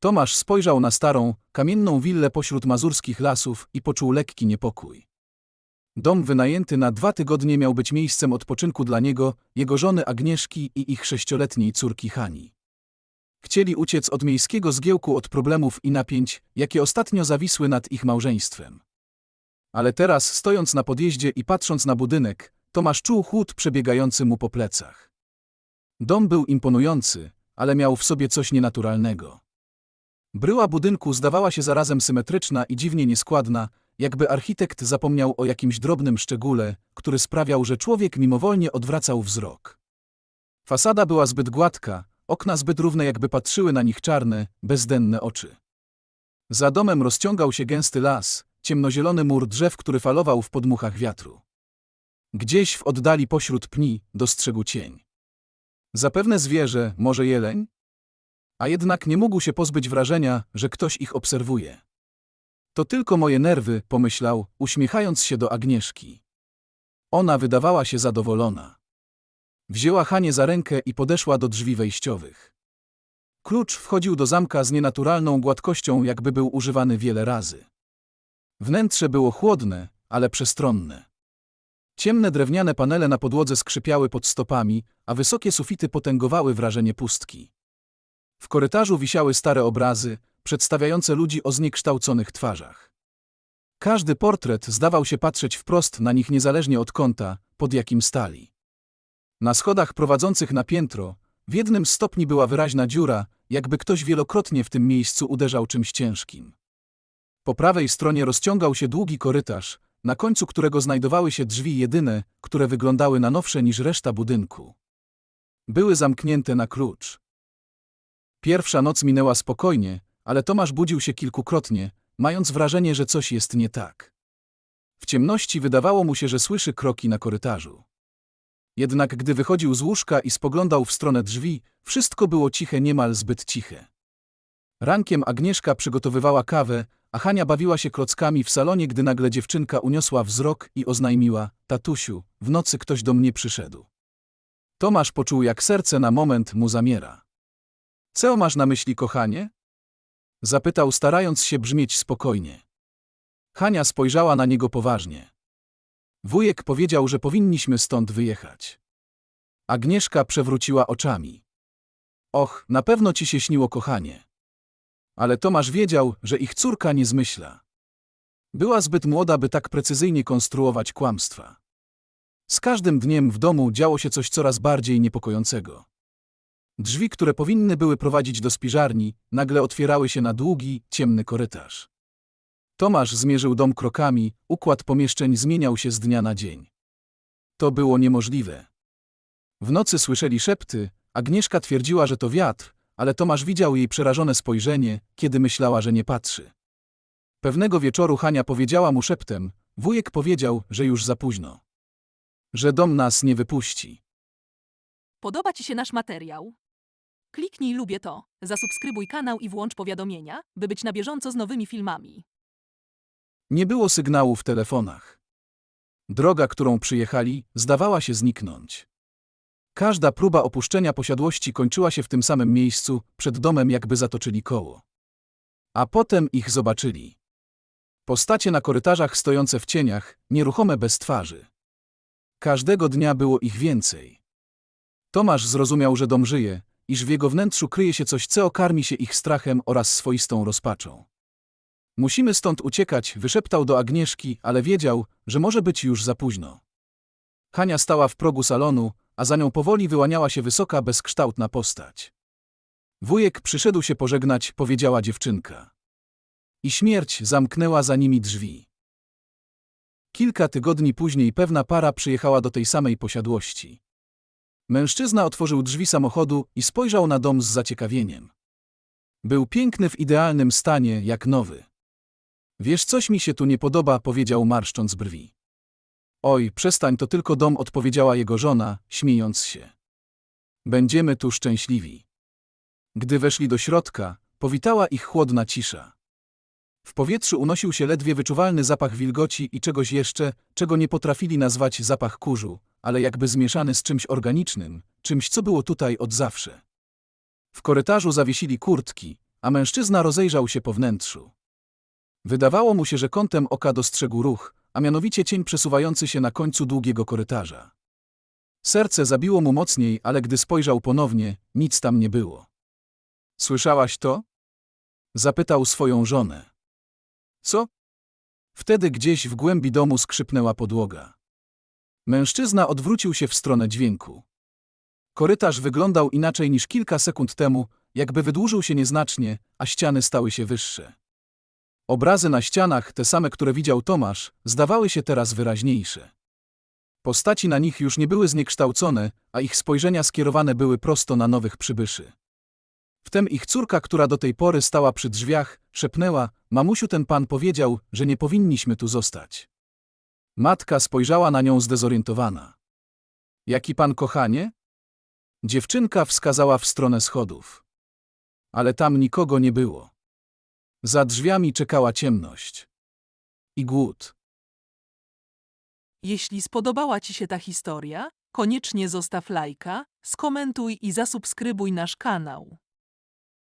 Tomasz spojrzał na starą, kamienną willę pośród mazurskich lasów i poczuł lekki niepokój. Dom wynajęty na dwa tygodnie miał być miejscem odpoczynku dla niego, jego żony Agnieszki i ich sześcioletniej córki Hani. Chcieli uciec od miejskiego zgiełku od problemów i napięć, jakie ostatnio zawisły nad ich małżeństwem. Ale teraz, stojąc na podjeździe i patrząc na budynek, Tomasz czuł chłód przebiegający mu po plecach. Dom był imponujący, ale miał w sobie coś nienaturalnego. Bryła budynku zdawała się zarazem symetryczna i dziwnie nieskładna, jakby architekt zapomniał o jakimś drobnym szczególe, który sprawiał, że człowiek mimowolnie odwracał wzrok. Fasada była zbyt gładka, okna zbyt równe, jakby patrzyły na nich czarne, bezdenne oczy. Za domem rozciągał się gęsty las, ciemnozielony mur drzew, który falował w podmuchach wiatru. Gdzieś w oddali pośród pni dostrzegł cień. Zapewne zwierzę, może jeleń? A jednak nie mógł się pozbyć wrażenia, że ktoś ich obserwuje. To tylko moje nerwy, pomyślał, uśmiechając się do Agnieszki. Ona wydawała się zadowolona. Wzięła Hanie za rękę i podeszła do drzwi wejściowych. Klucz wchodził do zamka z nienaturalną gładkością, jakby był używany wiele razy. Wnętrze było chłodne, ale przestronne. Ciemne drewniane panele na podłodze skrzypiały pod stopami, a wysokie sufity potęgowały wrażenie pustki. W korytarzu wisiały stare obrazy, przedstawiające ludzi o zniekształconych twarzach. Każdy portret zdawał się patrzeć wprost na nich niezależnie od kąta, pod jakim stali. Na schodach prowadzących na piętro, w jednym stopni była wyraźna dziura, jakby ktoś wielokrotnie w tym miejscu uderzał czymś ciężkim. Po prawej stronie rozciągał się długi korytarz, na końcu którego znajdowały się drzwi jedyne, które wyglądały na nowsze niż reszta budynku. Były zamknięte na klucz. Pierwsza noc minęła spokojnie, ale Tomasz budził się kilkukrotnie, mając wrażenie, że coś jest nie tak. W ciemności wydawało mu się, że słyszy kroki na korytarzu. Jednak gdy wychodził z łóżka i spoglądał w stronę drzwi, wszystko było ciche niemal zbyt ciche. Rankiem Agnieszka przygotowywała kawę, a Hania bawiła się klockami w salonie, gdy nagle dziewczynka uniosła wzrok i oznajmiła: Tatusiu, w nocy ktoś do mnie przyszedł. Tomasz poczuł, jak serce na moment mu zamiera. Co masz na myśli, kochanie? Zapytał, starając się brzmieć spokojnie. Hania spojrzała na niego poważnie. Wujek powiedział, że powinniśmy stąd wyjechać. Agnieszka przewróciła oczami. Och, na pewno ci się śniło, kochanie. Ale Tomasz wiedział, że ich córka nie zmyśla. Była zbyt młoda, by tak precyzyjnie konstruować kłamstwa. Z każdym dniem w domu działo się coś coraz bardziej niepokojącego. Drzwi, które powinny były prowadzić do spiżarni, nagle otwierały się na długi, ciemny korytarz. Tomasz zmierzył dom krokami, układ pomieszczeń zmieniał się z dnia na dzień. To było niemożliwe. W nocy słyszeli szepty, Agnieszka twierdziła, że to wiatr, ale Tomasz widział jej przerażone spojrzenie, kiedy myślała, że nie patrzy. Pewnego wieczoru Hania powiedziała mu szeptem, wujek powiedział, że już za późno. Że dom nas nie wypuści. Podoba Ci się nasz materiał? Kliknij lubię to, zasubskrybuj kanał i włącz powiadomienia, by być na bieżąco z nowymi filmami. Nie było sygnału w telefonach. Droga, którą przyjechali, zdawała się zniknąć. Każda próba opuszczenia posiadłości kończyła się w tym samym miejscu, przed domem jakby zatoczyli koło. A potem ich zobaczyli. Postacie na korytarzach stojące w cieniach, nieruchome bez twarzy. Każdego dnia było ich więcej. Tomasz zrozumiał, że dom żyje, iż w jego wnętrzu kryje się coś, co karmi się ich strachem oraz swoistą rozpaczą. Musimy stąd uciekać, wyszeptał do Agnieszki, ale wiedział, że może być już za późno. Hania stała w progu salonu, a za nią powoli wyłaniała się wysoka, bezkształtna postać. Wujek przyszedł się pożegnać, powiedziała dziewczynka. I śmierć zamknęła za nimi drzwi. Kilka tygodni później pewna para przyjechała do tej samej posiadłości. Mężczyzna otworzył drzwi samochodu i spojrzał na dom z zaciekawieniem. Był piękny w idealnym stanie, jak nowy. Wiesz, coś mi się tu nie podoba, powiedział marszcząc brwi. Oj, przestań, to tylko dom, odpowiedziała jego żona, śmiejąc się. Będziemy tu szczęśliwi. Gdy weszli do środka, powitała ich chłodna cisza. W powietrzu unosił się ledwie wyczuwalny zapach wilgoci i czegoś jeszcze, czego nie potrafili nazwać zapach kurzu, ale jakby zmieszany z czymś organicznym, czymś, co było tutaj od zawsze. W korytarzu zawiesili kurtki, a mężczyzna rozejrzał się po wnętrzu. Wydawało mu się, że kątem oka dostrzegł ruch, a mianowicie cień przesuwający się na końcu długiego korytarza. Serce zabiło mu mocniej, ale gdy spojrzał ponownie, nic tam nie było. Słyszałaś to? Zapytał swoją żonę. Co? Wtedy gdzieś w głębi domu skrzypnęła podłoga. Mężczyzna odwrócił się w stronę dźwięku. Korytarz wyglądał inaczej niż kilka sekund temu, jakby wydłużył się nieznacznie, a ściany stały się wyższe. Obrazy na ścianach, te same, które widział Tomasz, zdawały się teraz wyraźniejsze. Postaci na nich już nie były zniekształcone, a ich spojrzenia skierowane były prosto na nowych przybyszy. Wtem ich córka, która do tej pory stała przy drzwiach, szepnęła: Mamusiu, ten pan powiedział, że nie powinniśmy tu zostać. Matka spojrzała na nią zdezorientowana. Jaki pan kochanie? Dziewczynka wskazała w stronę schodów. Ale tam nikogo nie było. Za drzwiami czekała ciemność. I głód. Jeśli spodobała Ci się ta historia, koniecznie zostaw lajka, skomentuj i zasubskrybuj nasz kanał.